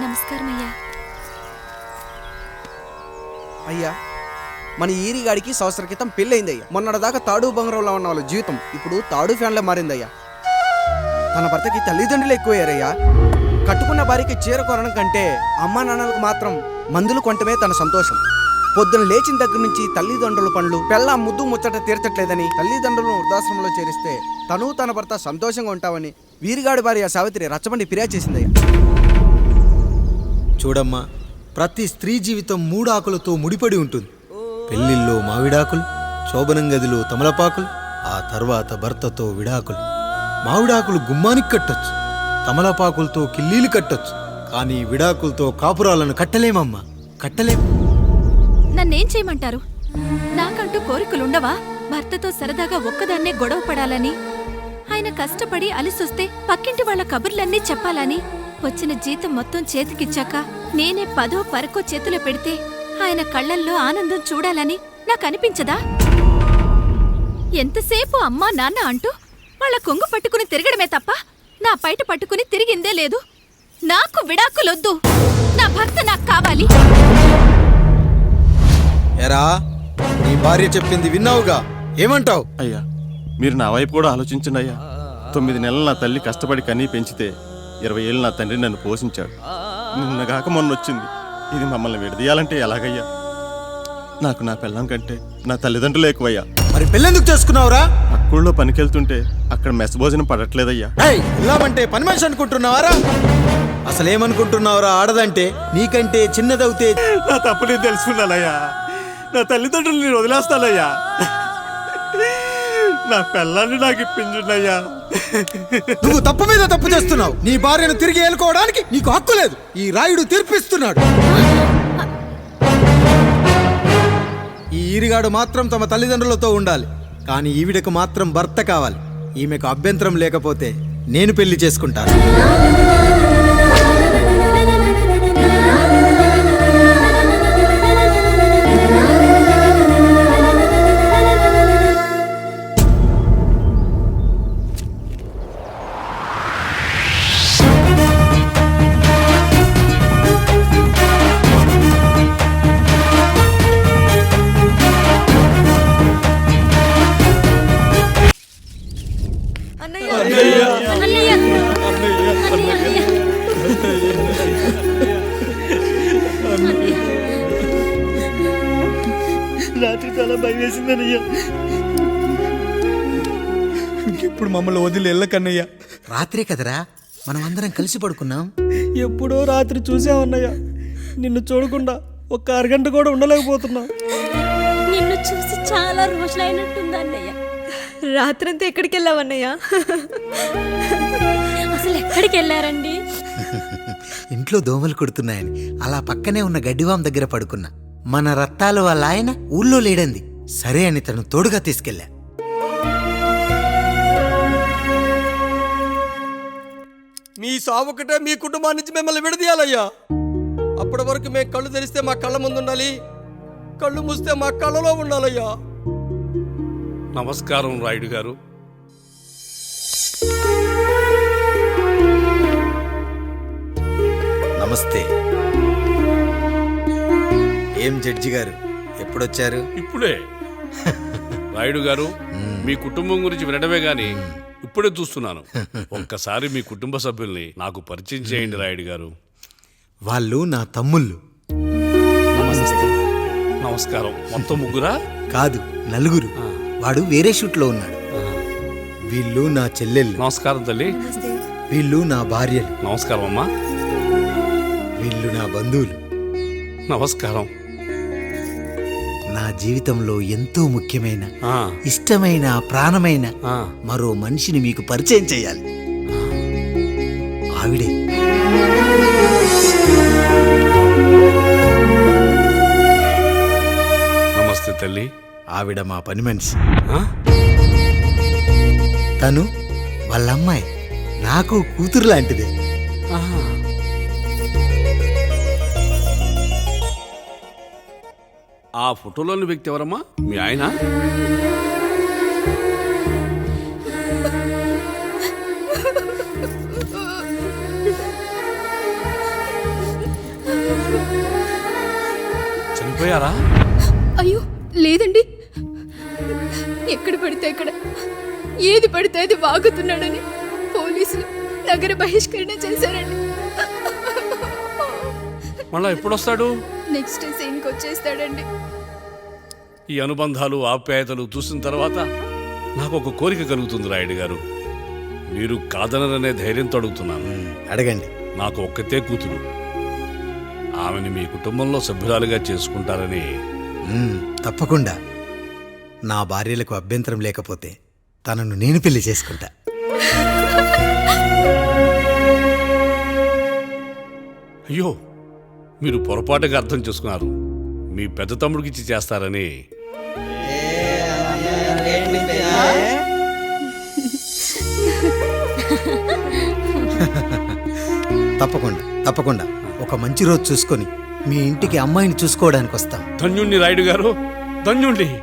నమస్కారం అయ్యా అయ్యా మన ఈరిగాడికి సంవత్సర క్రితం పెళ్ళైంది అయ్యా మొన్నటిదాకా తాడు బంగారంలో ఉన్న వాళ్ళ జీవితం ఇప్పుడు తాడు ఫ్యాన్లో మారిందయ్యా. తన భర్తకి తల్లిదండ్రులు ఎక్కువయ్యారయ్యా. కట్టుకున్న భార్యకి చీర కొనడం కంటే అమ్మా నాన్నలకు మాత్రం మందులు కొనటమే తన సంతోషం. పొద్దున లేచిన దగ్గర నుంచి తల్లిదండ్రుల పనులు పెళ్ళ ముద్దు ముచ్చట తీర్చట్లేదని తల్లిదండ్రులను వృద్ధాశ్రమంలో చేరిస్తే తను తన భర్త సంతోషంగా ఉంటావని వీరిగాడి భార్య సావిత్రి రచ్చబండి ఫిర్యాదు చేసిందయ్యా. చూడమ్మా ప్రతి స్త్రీ జీవితం మూడాకులతో ముడిపడి ఉంటుంది. పెళ్ళిల్లో మావిడాకులు శోభనం గదిలో తమలపాకులు ఆ తర్వాత భర్తతో విడాకులు. మావిడాకులు గుమ్మానికి కట్టొచ్చు తమలపాకులతో కిల్లీలు కట్టొచ్చు కానీ విడాకులతో కాపురాలను కట్టలేమమ్మా కట్టలేం. నన్నేం చేయమంటారు? నాకంటూ కోరికలుండవా? భర్తతో సరదాగా ఒక్కదాన్నే గొడవ పడాలని ఆయన కష్టపడి అలిసొస్తే పక్కింటి వాళ్ళ కబుర్లన్నీ చెప్పాలని? వచ్చిన జీతం మొత్తం చేతికిచ్చాక నేనే పదో పరకో చేతిలో పెడితే ఆయన కళ్ళల్లో ఆనందం చూడాలని నాకు అనిపించదా? ఎంతసేపు అమ్మా నాన్న అంటూ వాళ్ళ కొంగు పట్టుకుని తిరగడమే తప్ప నా పైట పట్టుకుని తిరిగిందే లేదు. నాకు విడాకులొద్దు. నా భర్త నాకు కావాలి. ఎరా నీ భార్య చెప్పింది విన్నావుగా? ఏమంటావు? అయ్యా మీరు నా వైపు కూడా ఆలోచించండి అయ్యా. తొమ్మిది నెలలు నా తల్లి కష్టపడి కన్నీ పెంచితే ఇరవై ఏళ్ళు నా తండ్రి నన్ను పోషించాడు. నిన్నగాక మొన్న వచ్చింది ఇది మమ్మల్ని విడదీయాలంటే ఎలాగయ్యా? నాకు నా పిల్లం కంటే నా తల్లిదండ్రులు ఎక్కువయ్యా. మరి పెళ్ళెందుకు చేసుకున్నావురా? అక్కుల్లో పనికెళ్తుంటే అక్కడ మెస్ భోజనం పడట్లేదయ్యా. ఇల్లామంటే పని మనిషి అనుకుంటున్నావారా? అసలేమనుకుంటున్నావురా ఆడదంటే? నీకంటే చిన్నదవుతే నా తప్పు నేను తెలుసుకున్నానయ్యా. నా తల్లిదండ్రులు నేను వదిలేస్తానయ్యా. నా పిల్లాన్ని నాకు ఇప్పించుండయ్యా. నువ్వు తప్పు మీద తప్పు చేస్తున్నావు. నీ భార్యను తిరిగి ఏలుకోవడానికి నీకు హక్కు లేదు. ఈ రాయుడు తీర్పిస్తున్నాడు. ఈ ఈరిగాడు మాత్రం తమ తల్లిదండ్రులతో ఉండాలి. కానీ ఈవిడకు మాత్రం భర్త కావాలి. ఈమెకు అభ్యంతరం లేకపోతే నేను పెళ్ళి చేసుకుంటాను. రాత్రి చాలా భయం వేసిందనయ్యా ఇప్పుడు మమ్మల్ని వదిలి వెళ్ళకన్నయ్యా రాత్రే కదరా? మనం అందరం కలిసి పడుకున్నాం. ఎప్పుడో రాత్రి చూసామన్నయ్య నిన్ను చూడకుండా ఒక్క అరగంట కూడా ఉండలేకపోతున్నా. నిన్ను చూసి చాలా రోజులైనట్టుంది అన్నయ్య. రాత్రంతా ఎక్కడికి వెళ్ళావన్నయ్య అసలు ఎక్కడికి వెళ్ళారండి? ఇంట్లో దోమలు కుడుతున్నాయని అలా పక్కనే ఉన్న గడ్డివాం దగ్గర పడుకున్నా. మన రత్తాలు వాళ్ళ ఆయన ఊళ్ళో లేడంది. సరే అని తను తోడుగా తీసుకెళ్ళా. మీ సావుకటే మీ కుటుంబం నుంచి మిమ్మల్ని విడదీయాలయ్యా. అప్పటి వరకు మేము కళ్ళు తెరిస్తే మా కళ్ళ ముందు ఉండాలి కళ్ళు మూస్తే మా కళ్ళలో ఉండాలయ్యా. నమస్కారం రాయుడు గారు. నమస్తే. ఏం జడ్జి గారు? ఎప్పుడొచ్చారు? ఇప్పుడే. రాయుడు గారు మీ కుటుంబం గురించి వినడమే గాని ఇప్పుడే చూస్తున్నాను. ఒక్కసారి మీ కుటుంబ సభ్యుల్ని నాకు పరిచయం చేయండి రాయుడు గారు. వాళ్ళు నా తమ్ముళ్ళు. నమస్కారం. మొత్తం ముగ్గురా? కాదు నలుగురు. వాడు వేరే షూట్లో ఉన్నాడు. వీళ్ళు నా చెల్లెళ్ళు. నమస్కారం తల్లి. వీళ్ళు నా భార్యలు. నమస్కారం అమ్మా. వీళ్ళు నా బంధువులు. నమస్కారం. నా జీవితంలో ఎంతో ముఖ్యమైన ఆ, ఇష్టమైన ప్రాణమైన. మరో మనిషిని మీకు పరిచయం చేయాలి. ఆవిడే. నమస్తే తల్లి. ఆవిడ మా పని మనిషి? తను వాళ్ళ అమ్మాయి నాకు కూతురు లాంటిదే. ఆ ఫోటోలోని వ్యక్తి ఎవరమ్మా? మీ ఆయన? చనిపోయారా? అయ్యో లేదండి. ఎక్కడ పడితే అక్కడ. ఏది పడితే అది వాగుతున్నాడని పోలీసులు నగర బహిష్కరణ చేశారండి. మళ్ళా ఎప్పుడొస్తాడు? నెక్స్ట్ సీన్కి వచ్చేస్తాడండి. ఈ అనుబంధాలు ఆప్యాయతలు చూసిన తర్వాత నాకు ఒక కోరిక కలుగుతుంది రాయుడు గారు. మీరు కాదనరనే ధైర్యంతో అడుగుతున్నాను. అడగండి. నాకు ఒక్కతే కూతురు. ఆమెని మీ కుటుంబంలో సభ్యురాలుగా చేసుకుంటారని. తప్పకుండా. నా భార్యలకు అభ్యంతరం లేకపోతే తనను నేను పెళ్ళి చేసుకుంటా. అయ్యో మీరు పొరపాటుగా అర్థం చేసుకున్నారు. మీ పెద్ద తమ్ముడికి ఇచ్చి చేస్తారని. తప్పకుండా తప్పకుండా. ఒక మంచి రోజు చూసుకొని మీ ఇంటికి అమ్మాయిని చూసుకోవడానికి వస్తాం. ధన్యుణ్ణి రాయుడు గారు. ధన్యుణ్ణి.